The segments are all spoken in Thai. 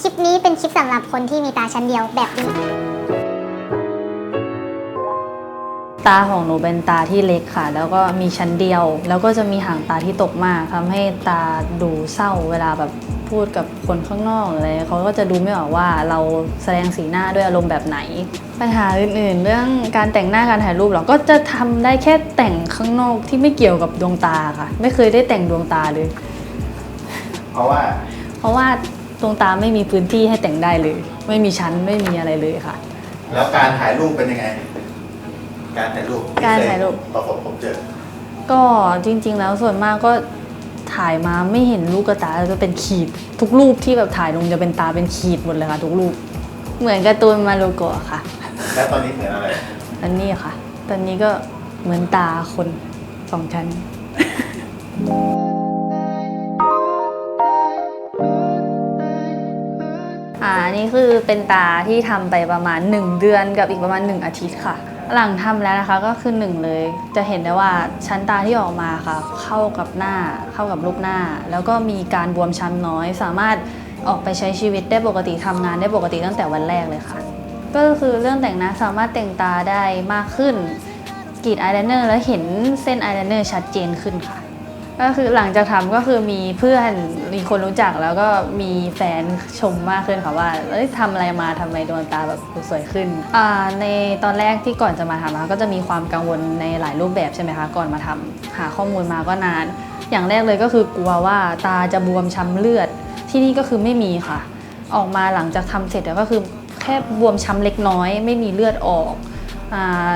คลิปนี้เป็นคลิปสำหรับคนที่มีตาชั้นเดียวแบบนี้ ตาของหนูเป็นตาที่เล็กค่ะ แล้วก็มีชั้นเดียว แล้วก็จะมีหางตาที่ตกมากทำให้ตาดูเศร้าเวลาแบบพูดกับคนข้างนอกหรืออะไรเขาก็จะดูไม่ออกว่าเราแสดงสีหน้าด้วยอารมณ์แบบไหน ปัญหาอื่นๆ เรื่องการแต่งหน้าการถ่ายรูปเราก็จะทำได้แค่แต่งข้างนอกที่ไม่เกี่ยวกับดวงตาค่ะ ไม่เคยได้แต่งดวงตาเลย เพราะว่าเพราะว่า ดวงตาไม่มีพื้นที่ให้แต่งได้เลย ไม่มีชั้นไม่มีอะไรเลยค่ะ แล้วการถ่ายรูปเป็นยังไง การถ่ายรูปการถ่ายรูปประสบผมเจอ ก็จริง ๆ แล้วส่วนมากก็ถ่ายมาไม่เห็นลูกกระตาจะเป็นขีด ทุกรูปที่แบบถ่ายลงจะเป็นตาเป็นขีดหมดเลยค่ะทุกรูป เหมือนการ์ตูนมาโลโกะค่ะ แล้วตอนนี้เหมือนอะไร อันนี้ค่ะ ตอนนี้ก็เหมือนตาคนสองชั้น นี่คือเป็นตาที่ทำไปประมาณ 1 เดือนกับอีกประมาณ 1 อาทิตย์ค่ะ หลังทำแล้วนะคะก็คือหนึ่งเลย จะเห็นได้ว่าชั้นตาที่ออกมาค่ะ เข้ากับหน้าเข้ากับรูปหน้า แล้วก็มีการบวมช้ำน้อย สามารถออกไปใช้ชีวิตได้ปกติทำงานได้ปกติตั้งแต่วันแรกเลยค่ะ ก็คือเรื่องแต่งหน้าสามารถแต่งตาได้มากขึ้นกรีดอายไลเนอร์แล้วเห็นเส้นอายไลเนอร์ชัดเจนขึ้นค่ะ ก็คือหลังจากทำก็คือมีเพื่อนมีคนรู้จักแล้วก็มีแฟนชมมากขึ้นค่ะว่าเอ้ยทำอะไรมาทำไมดวงตาแบบสวยขึ้นอ่าในตอนแรกที่ก่อนจะมาทำนะคะก็จะมีความกังวลในหลายรูปแบบใช่ไหมคะก่อนมาทำหาข้อมูลมาก็นาน อย่างแรกเลยก็คือกลัวว่าตาจะบวมช้ำเลือด ที่นี่ก็คือไม่มีค่ะ ออกมาหลังจากทำเสร็จแล้วก็คือแค่บวมช้ำเล็กน้อย ไม่มีเลือดออก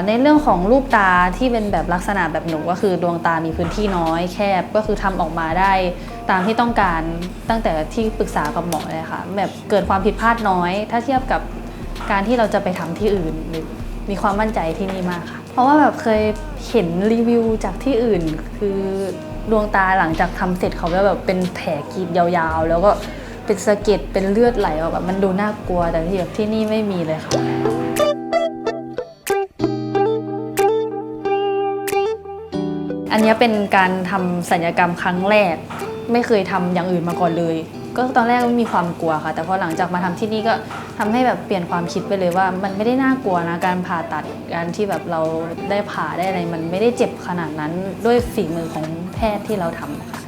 ในเรื่องของรูปตาที่เป็นแบบลักษณะแบบหนูก็คือดวงตามีพื้นที่น้อยแคบก็คือทำออกมาได้ตามที่ต้องการตั้งแต่ที่ปรึกษากับหมอเลยค่ะแบบเกิดความผิดพลาดน้อย ถ้าเทียบกับการที่เราจะไปทำที่อื่นหรือมีความมั่นใจที่นี่มากค่ะ เพราะว่าแบบเคยเห็นรีวิวจากที่อื่น คือดวงตาหลังจากทำเสร็จเขาจะแบบเป็นแผลกรีดยาวๆ แล้วก็เป็นสะเก็ดเป็นเลือดไหลออกแบบมันดูน่ากลัวแต่ที่แบบที่นี่ไม่มีเลยค่ะ อันนี้เป็นการทำสัญญกรรมครั้งแรก ไม่เคยทำอย่างอื่นมาก่อนเลย ก็ตอนแรกไม่มีความกลัวค่ะ แต่พอหลังจากมาทำที่นี่ก็ทำให้แบบเปลี่ยนความคิดไปเลยว่า มันไม่ได้น่ากลัวนะการผ่าตัดการที่แบบเราได้ผ่าได้อะไร มันไม่ได้เจ็บขนาดนั้นด้วยฝีมือของแพทย์ที่เราทำค่ะ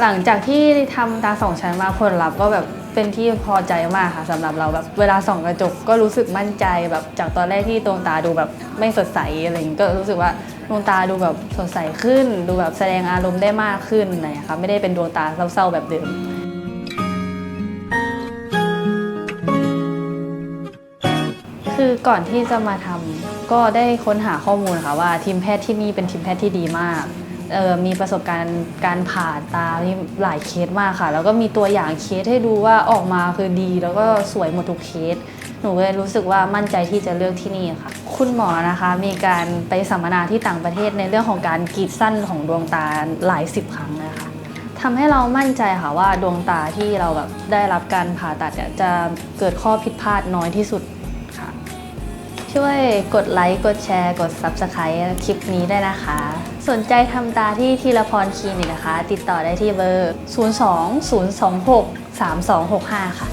หลังจากที่ทำตาสองชั้นมาผลลัพธ์ก็แบบ เป็นที่พอใจมากค่ะสำหรับเราแบบเวลาส่องกระจกก็รู้สึกมั่นใจแบบจากตอนแรกที่ดวงตาดูแบบไม่สดใสอะไรอย่างงี้ก็รู้สึกว่าดวงตาดูแบบสดใสขึ้น ดูแบบแสดงอารมณ์ได้มากขึ้นอะไรอย่างเงี้ยค่ะไม่ได้เป็นดวงตาเศร้าๆแบบเดิม คือก่อนที่จะมาทำก็ได้ค้นหาข้อมูลค่ะว่าทีมแพทย์ที่นี่เป็นทีมแพทย์ที่ดีมาก มีประสบการณ์การผ่าตาที่หลายเคสมากค่ะ แล้วก็มีตัวอย่างเคสให้ดูว่าออกมาคือดี แล้วก็สวยหมดทุกเคส หนูเลยรู้สึกว่ามั่นใจที่จะเลือกที่นี่ค่ะ คุณหมอนะคะมีการไปสัมมนาที่ต่างประเทศในเรื่องของการกรีดสั้นของดวงตาหลายสิบครั้งเลยค่ะทำให้เรามั่นใจค่ะว่าดวงตาที่เราแบบได้รับการผ่าตัดเนี่ยจะเกิดข้อผิดพลาดน้อยที่สุดค่ะ ช่วยกดไลค์ กดแชร์ กด Subscribe คลิปนี้ได้นะคะ สนใจทำตาที่ทีละพรคลินิกนะคะ ติดต่อได้ที่เบอร์ 020263265 ค่ะ